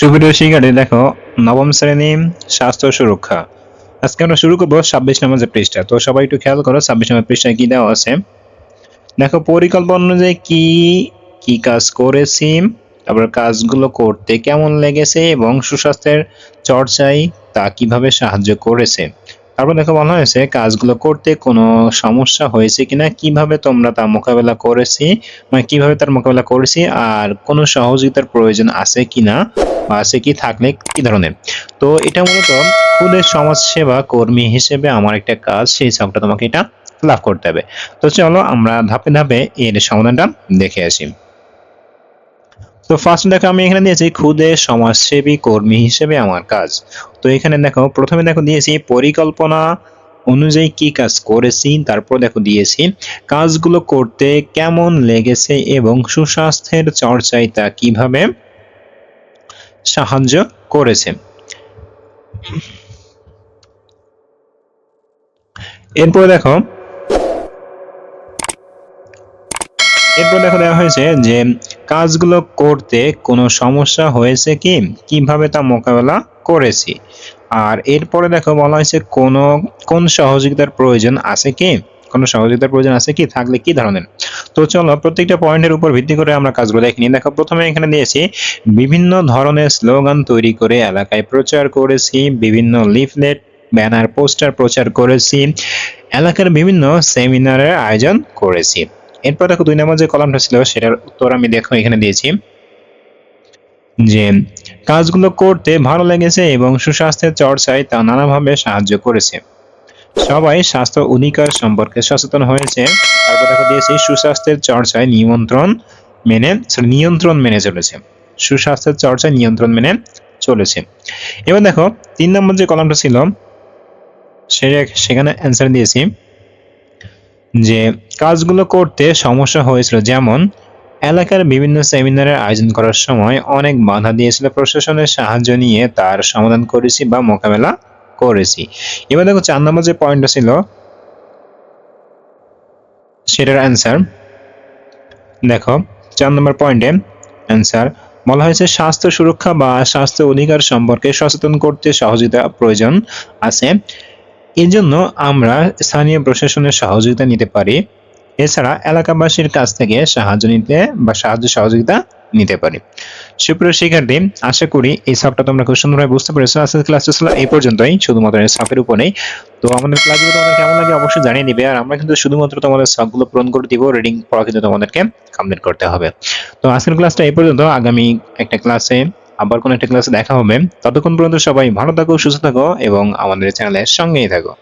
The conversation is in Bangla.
সুপ্রিয় শিক্ষার্থী, দেখো, নবম শ্রেণি স্বাস্থ্য সুরক্ষা। আজকে আমরা শুরু করব ছাব্বিশ নম্বর পৃষ্ঠা। তো সবাই একটু খেয়াল করো, ছাব্বিশ নম্বর পৃষ্ঠায় কি দেওয়া আছে? দেখো, পরিকল্পনা অনুযায়ী কি কি কাজ করেছি, তারপর কাজগুলো করতে কেমন লেগেছে এবং সুস্বাস্থ্যের চর্চায় তা কীভাবে সাহায্য করেছে। তারপর দেখো বলা হয়েছে, কাজগুলো করতে কোনো সমস্যা হয়েছে কিনা, কীভাবে তোমরা তা মোকাবেলা করেছি মানে কীভাবে তার মোকাবেলা করেছি, আর কোনো সহযোগিতার প্রয়োজন আছে কিনা, বা আছে কি থাকলে কি ধরনের। তো এটা মূলত সমাজ সেবা কর্মী হিসেবে আমার একটা কাজ, সেই সবটা তোমাকে এটা লাভ করতে হবে। তো চলো আমরা ধাপে ধাপে এর সমাধানটা দেখে আসি। তো ফার্স্ট দেখো আমি এখানে দিয়েছি খুদে সমাজসেবী কর্মী হিসেবে আমার কাজ। তো এখানে দেখো, প্রথমে দেখো দিয়েছি পরিকল্পনা অনুযায়ী কি কাজ করেছি, তারপর দেখো দিয়েছি কাজগুলো করতে কেমন লেগেছে এবং সুস্বাস্থ্যের চর্চায় তা কীভাবে সাহায্য করেছে। এরপর দেখো এরপর দেখো দেওয়া হয়েছে যে, কাজগুলো করতে কোনো সমস্যা হয়েছে কি? কীভাবে তা মোকাবেলা করেছি? আর এরপরে দেখো বলা হয়েছে কোন কোন সহযোগিতার প্রয়োজন আছে কি? কোনো সহযোগিতার প্রয়োজন আছে কি? থাকলে কি ধরনের? তো চলো প্রত্যেকটা পয়েন্টের উপর ভিত্তি করে আমরা কাজগুলো দেখিনি দেখো প্রথমে এখানে দিয়েছি, বিভিন্ন ধরনের স্লোগান তৈরি করে এলাকায় প্রচার করেছি, বিভিন্ন লিফলেট, ব্যানার, পোস্টার প্রচার করেছি, এলাকার বিভিন্ন সেমিনারের আয়োজন করেছি। এরপর দেখো দুই নম্বর যে কলামটা ছিল, সেটার উত্তর আমি দেখো এখানে দিয়েছি। যে, কাজগুলো করতে ভালো লেগেছে এবং সুস্বাস্থ্যের চর্চায় তা নানাভাবে সাহায্য করেছে। সবাই স্বাস্থ্য অধিকার সম্পর্কে সচেতন হয়েছে। তারপর দেখো দিয়েছি, সুস্বাস্থ্যের চর্চায় নিমন্ত্রণ মেনে নিয়ন্ত্রণ মেনে চলেছে। সুস্বাস্থ্যের চর্চায় নিয়ন্ত্রণ মেনে চলেছে। এবার দেখো, তিন নম্বর যে কলামটা ছিল সেখানে অ্যান্সার দিয়েছি। যে কাজগুলো করতে সমস্যা হয়েছিল, যেমন এলাকার বিভিন্ন সেমিনারের আয়োজন করার সময় অনেক বাধা দিয়েছিল, প্রশাসনের সাহায্য নিয়ে তার সমাধান করেছি বা মোকাবেলা করেছি। এবার দেখো চার নম্বর যে পয়েন্টটা ছিল, সেটার অ্যান্সার দেখো, চার নম্বর পয়েন্টে অ্যান্সার বলা হয়েছে, স্বাস্থ্য সুরক্ষা বা স্বাস্থ্য অধিকার সম্পর্কে সচেতন করতে সহযোগিতা প্রয়োজন আছে। এর জন্য আমরা স্থানীয় প্রশাসনের সহযোগিতা নিতে পারি। এছাড়া এলাকাবাসীর কাছ থেকে সাহায্য নিতে বা সাহায্য সহযোগিতা নিতে পারি। সুপ্রিয় শিক্ষার্থী, আশা করি এই সবটা তোমরা খুব সুন্দরভাবে বুঝতে পেরেছ। আজকের ক্লাসটা ছিল এই পর্যন্তই। শুধুমাত্র এই সফের উপরেই। তো আমাদের ক্লাসগুলো তোমাদের কেমন লাগে অবশ্যই জানিয়ে দিবে। আর আমরা কিন্তু শুধুমাত্র তোমাদের সবগুলো পূরণ করে দিব। রিডিং পড়া কিন্তু তোমাদেরকে কমপ্লিট করতে হবে। তো আজকের ক্লাসটা এই পর্যন্ত। আগামী একটা ক্লাসে আবার কোনো একটা ক্লাসে দেখা হবে। ততক্ষণ পর্যন্ত সবাই ভালো থাকো, সুস্থ থাকো এবং আমাদের চ্যানেলের সঙ্গেই থাকো।